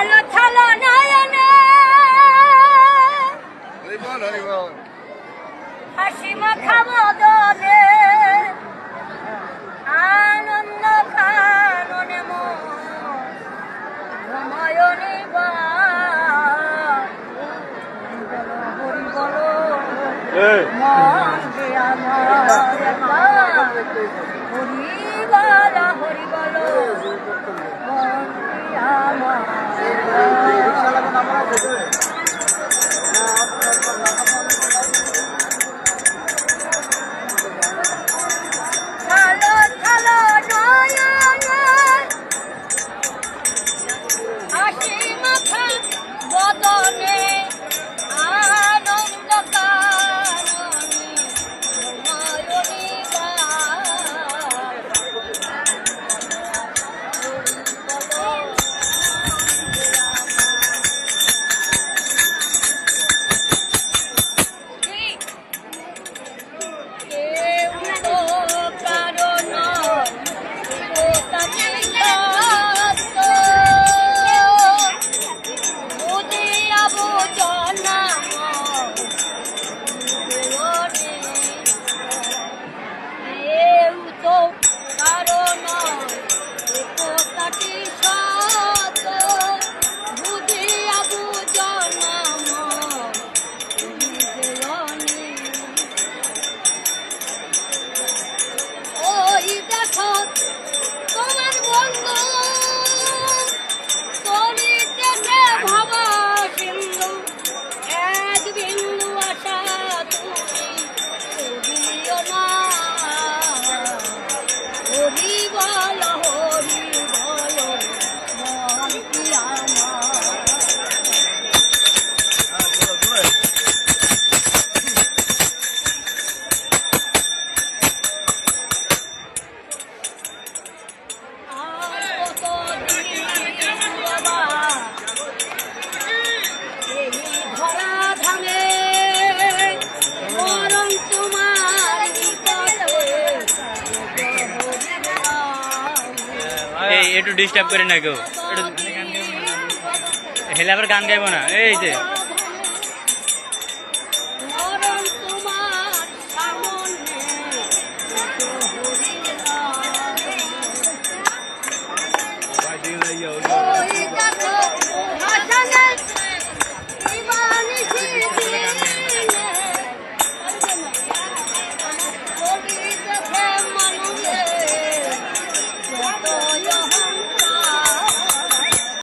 থল থল নয়ন। হাসি মাখা বদলে আনন্দ কাননে ময়নি মন যে আমার হরি বল হরি বল এই একটু ডিস্টার্ব করে না কেউ। হেলে আবার গান গাইবো না। এই যে। Oh, you got